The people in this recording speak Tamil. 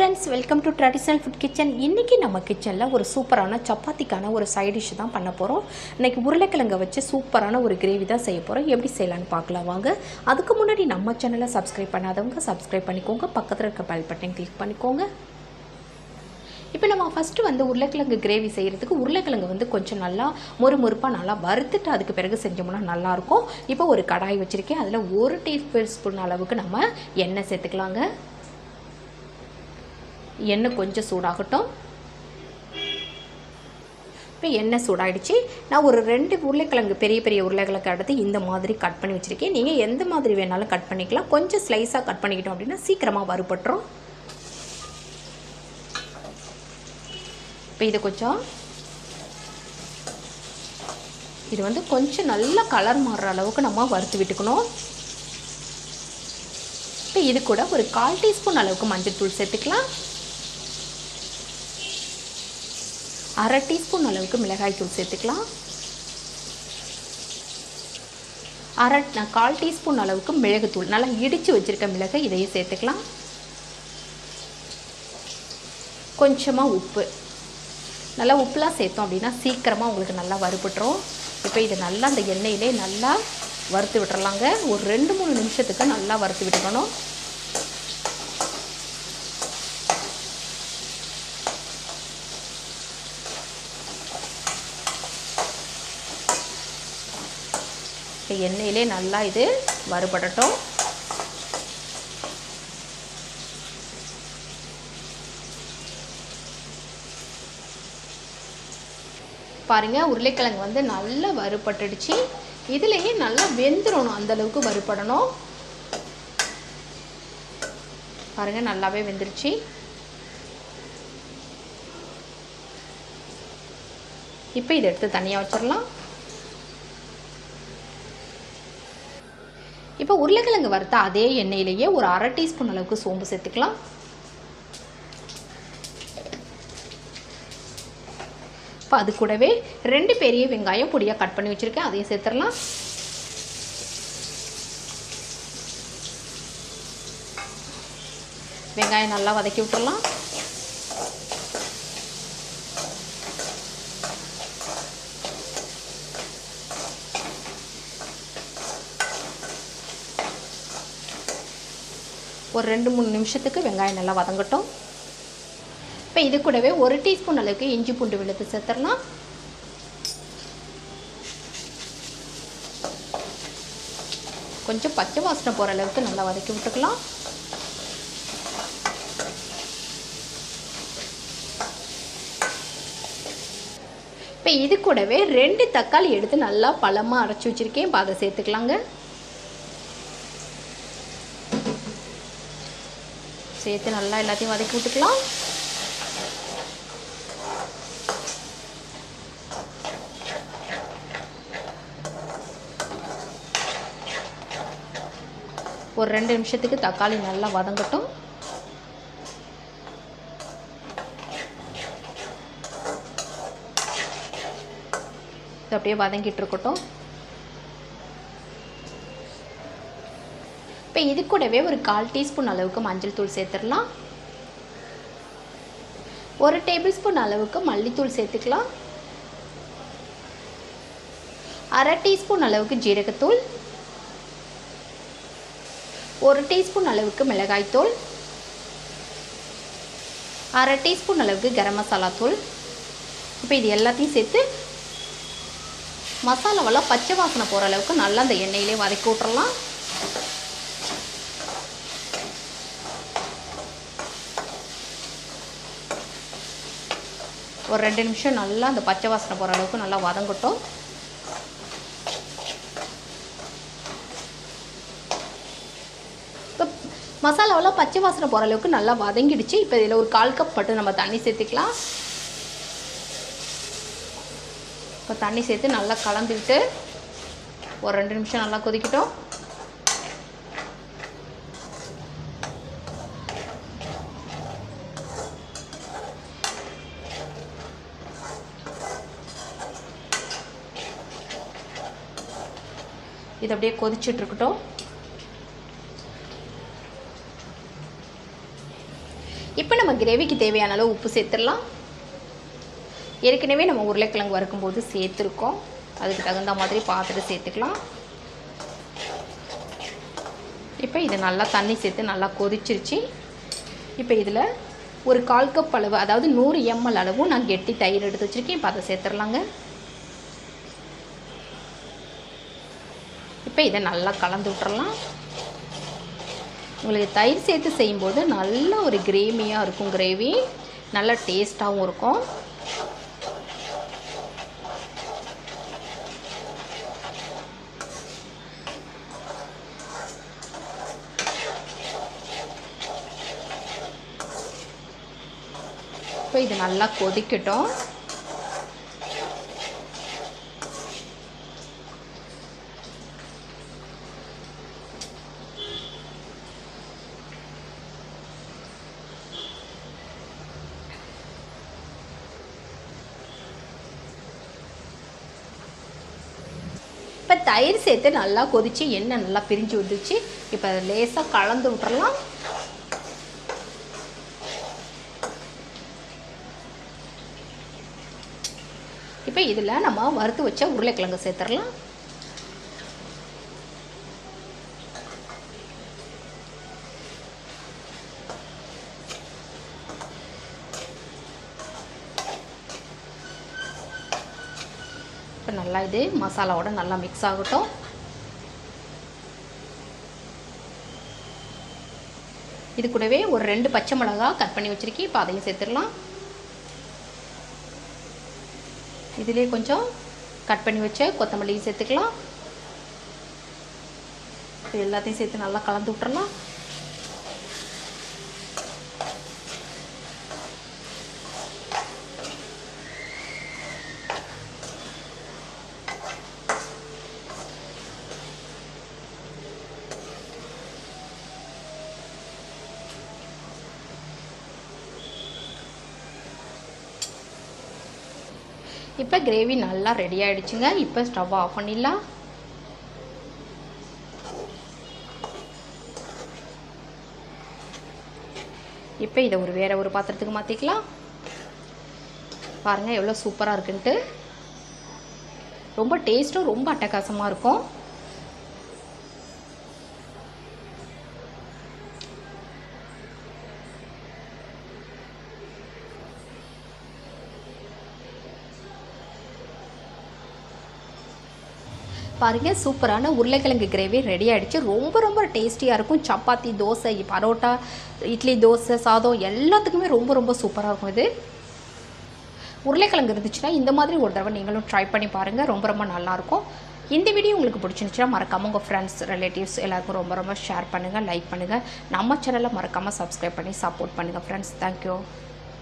Friends welcome to traditional food kitchen இன்றைக்கி நம்ம கிச்சனில் ஒரு சூப்பரான சப்பாத்திக்கான ஒரு சைட் டிஷ் தான் பண்ண போகிறோம் இன்றைக்கி உருளைக்கிழங்கை வச்சு சூப்பரான ஒரு கிரேவி தான் செய்ய போகிறோம் எப்படி செய்யலான்னு பார்க்கலாம் வாங்க. அதுக்கு முன்னாடி நம்ம சேனலை சப்ஸ்கிரைப் பண்ணாதவங்க சப்ஸ்கிரைப் பண்ணிக்கோங்க. பக்கத்தில் இருக்க பெல் பட்டன் கிளிக் பண்ணிக்கோங்க. இப்போ நம்ம ஃபஸ்ட்டு வந்து உருளைக்கிழங்கு கிரேவி செய்கிறதுக்கு உருளைக்கிழங்கு வந்து கொஞ்சம் நல்லா மொறுமொறுப்பாக நல்லா வறுத்துட்டு அதுக்கு பிறகு செஞ்சோம்னா நல்லாயிருக்கும் இப்போ ஒரு கடாய் வச்சுருக்கேன். அதில் ஒரு டீஸ்பூன் ஸ்பூன் அளவுக்கு நம்ம எண்ணெய் சேர்த்துக்கலாங்க. எண்ணெய் கொஞ்சம் சூடாகட்டும். இப்போ எண்ணெய் சூடாகிடுச்சு நான் ஒரு ரெண்டு உருளைக்கிழங்கு பெரிய பெரிய உருளைக்கிழங்கு எடுத்து இந்த மாதிரி கட் பண்ணி வச்சுருக்கேன். நீங்கள் எந்த மாதிரி வேணாலும் கட் பண்ணிக்கலாம். கொஞ்சம் ஸ்லைஸாக கட் பண்ணிக்கிட்டோம் அப்படின்னா சீக்கிரமாக வறுபட்டுரும். இப்போ இது கொஞ்சம் இது வந்து கொஞ்சம் நல்லா கலர் மாறுற அளவுக்கு நம்ம வறுத்து விட்டுக்கணும். இப்போ இது கூட ஒரு கால் டீஸ்பூன் அளவுக்கு மஞ்சள் தூள் சேர்த்துக்கலாம். அரை டீஸ்பூன் அளவுக்கு மிளகாய் தூள் சேர்த்துக்கலாம். அரை கால் டீஸ்பூன் அளவுக்கு மிளகுத்தூள் நல்லா இடித்து வச்சுருக்க மிளகு இதையும் சேர்த்துக்கலாம். கொஞ்சமாக உப்பு. நல்லா உப்புலாம் சேர்த்தோம் அப்படின்னா சீக்கிரமாக உங்களுக்கு நல்லா வறுபட்டுரும். இப்போ இது நல்லா அந்த எண்ணெயிலே நல்லா வறுத்து விட்டுறலாங்க. ஒரு ரெண்டு மூணு நிமிஷத்துக்கு நல்லா வறுத்து விட்டுக்கணும். இப்போ எண்ணெயிலே நல்லா இது வறுபடட்டும். பாருங்கள் உருளைக்கிழங்கு வந்து நல்லா வறுபட்டுடுச்சு. இதுலேயே நல்லா வெந்துடணும் அந்தளவுக்கு வறுபடணும். பாருங்கள் நல்லாவே வெந்துருச்சு. இப்போ இதை எடுத்து தனியாக வச்சிடலாம் இப்போ உருளைக்கிழங்கு வறுத்த அதே எண்ணெயிலேயே ஒரு அரை டீஸ்பூன் அளவுக்கு சோம்பு சேர்த்துக்கலாம். இப்போ அது கூடவே ரெண்டு பெரிய வெங்காயம் பொடியாக கட் பண்ணி வச்சுருக்கேன் அதையும் சேர்த்துடலாம். வெங்காயம் நல்லா வதக்கி விட்டுடலாம். ஒரு ரெண்டு மூணு நிமிஷத்துக்கு வெங்காயம் நல்லா வதங்கட்டும். இப்போ இது கூடவே ஒரு டீஸ்பூன் அளவுக்கு இஞ்சி பூண்டு விழுத்து சேர்த்துடலாம். கொஞ்சம் பச்சை வாசனை போகிற அளவுக்கு நல்லா வதக்கி விட்டுக்கலாம். இப்போ இது கூடவே ரெண்டு தக்காளி எடுத்து நல்லா பழமாக அரைச்சி வச்சுருக்கேன். இப்போ அதை சேர்த்துக்கலாங்க. சேர்த்து நல்லா எல்லாத்தையும் வதக்கி விட்டுக்கலாம். ஒரு ரெண்டு நிமிஷத்துக்கு தக்காளி நல்லா வதங்கட்டும். இது அப்படியே வதங்கிட்டு இருக்கட்டும். இப்போ இது கூடவே ஒரு கால் டீஸ்பூன் அளவுக்கு மஞ்சள் தூள் சேர்த்துடலாம். ஒரு டேபிள் ஸ்பூன் அளவுக்கு மல்லித்தூள் சேர்த்துக்கலாம். அரை டீஸ்பூன் அளவுக்கு ஜீரகத்தூள். ஒரு டீஸ்பூன் அளவுக்கு மிளகாய்த்தூள். அரை டீஸ்பூன் அளவுக்கு கரம் மசாலா தூள். இப்போ இது எல்லாத்தையும் சேர்த்து மசாலாவெல்லாம் பச்சை வாசனை போகிற அளவுக்கு நல்லா அந்த எண்ணெயிலே வதக்கி விட்றலாம் ஒரு ரெண்டு நிமிஷம் நல்லா அந்த பச்சை வாசனை போகிற அளவுக்கு நல்லா வதங்கட்டும். இப்போ மசாலாவெல்லாம் பச்சை வாசனை போகிற அளவுக்கு நல்லா வதங்கிடுச்சு. இப்போ இதில் ஒரு கால் கப் பட்டு நம்ம தண்ணி சேர்த்துக்கலாம். இப்போ தண்ணி சேர்த்து நல்லா கலந்துக்கிட்டு ஒரு ரெண்டு நிமிஷம் நல்லா கொதிக்கட்டும். இது அப்படியே கொதிச்சுட்டு இருக்கட்டும். இப்போ நம்ம கிரேவிக்கு தேவையான அளவு உப்பு சேர்த்துடலாம். ஏற்கனவே நம்ம உருளைக்கிழங்கு வறுக்கும்போது சேர்த்துருக்கோம். அதுக்கு தகுந்த மாதிரி பார்த்துட்டு சேர்த்துக்கலாம். இப்போ இது நல்லா தண்ணி சேர்த்து நல்லா கொதிச்சிருச்சு. இப்போ இதில் ஒரு கால் கப் அளவு அதாவது நூறு எம்எல் அளவும் நான் கெட்டி தயிர் எடுத்து வச்சுருக்கேன். இப்போ அதை சேர்த்துடலாங்க. இப்போ இதை நல்லா கலந்து விட்டுறலாம். உங்களுக்கு தயிர் சேர்த்து செய்யும்போது நல்ல ஒரு கிரேமியாக இருக்கும் கிரேவி. நல்லா டேஸ்ட்டாகவும் இருக்கும். இப்போ இது நல்லா கொதிக்கட்டும். இப்போ தயிர் சேர்த்து நல்லா கொதித்து எண்ணெய் நல்லா பிரிஞ்சு வந்துச்சு இப்போ அதை லேசாக கலந்து விட்டுறலாம். இப்போ இதில் நம்ம வறுத்து வச்ச உருளைக்கிழங்கு சேர்த்துடலாம் இப்போ நல்லா இது மசாலாவோட நல்லா மிக்ஸ் ஆகட்டும். இது கூடவே ஒரு ரெண்டு பச்சை மிளகா கட் பண்ணி வச்சுருக்கேன். இப்போ அதையும் சேர்த்துடலாம். இதிலே கொஞ்சம் கட் பண்ணி வச்ச கொத்தமல்லியும் சேர்த்துக்கலாம். எல்லாத்தையும் சேர்த்து நல்லா கலந்து விட்டுறலாம். இப்போ கிரேவி நல்லா ரெடி ஆகிடுச்சுங்க இப்போ ஸ்டவ் ஆஃப் பண்ணிடலாம். இப்போ இதை ஒரு வேறு ஒரு பாத்திரத்துக்கு மாற்றிக்கலாம் பாருங்கள் எவ்வளோ சூப்பராக இருக்குன்ட்டு. ரொம்ப டேஸ்ட்டும் ரொம்ப அட்டகாசமாக இருக்கும். பாருங்கள் சூப்பரான உருளைக்கிழங்கு கிரேவி ரெடி ஆகிடுச்சு ரொம்ப ரொம்ப டேஸ்டியாக இருக்கும். சப்பாத்தி தோசை பரோட்டா இட்லி தோசை சாதம் எல்லாத்துக்குமே ரொம்ப ரொம்ப சூப்பராக இருக்கும் இது. உருளைக்கிழங்கு இருந்துச்சுன்னா இந்த மாதிரி ஒரு தடவை நீங்களும் ட்ரை பண்ணி பாருங்கள் ரொம்ப ரொம்ப நல்லாயிருக்கும் இந்த வீடியோ உங்களுக்கு பிடிச்சிருந்துச்சுன்னா மறக்காமல் உங்கள் ஃப்ரெண்ட்ஸ் ரிலேட்டிவ்ஸ் எல்லாருக்கும் ரொம்ப ரொம்ப ஷேர் பண்ணுங்கள் லைக் பண்ணுங்கள் நம்ம சேனலை மறக்காமல் சப்ஸ்கிரைப் பண்ணி சப்போர்ட் பண்ணுங்கள் ஃப்ரெண்ட்ஸ் தேங்க்யூ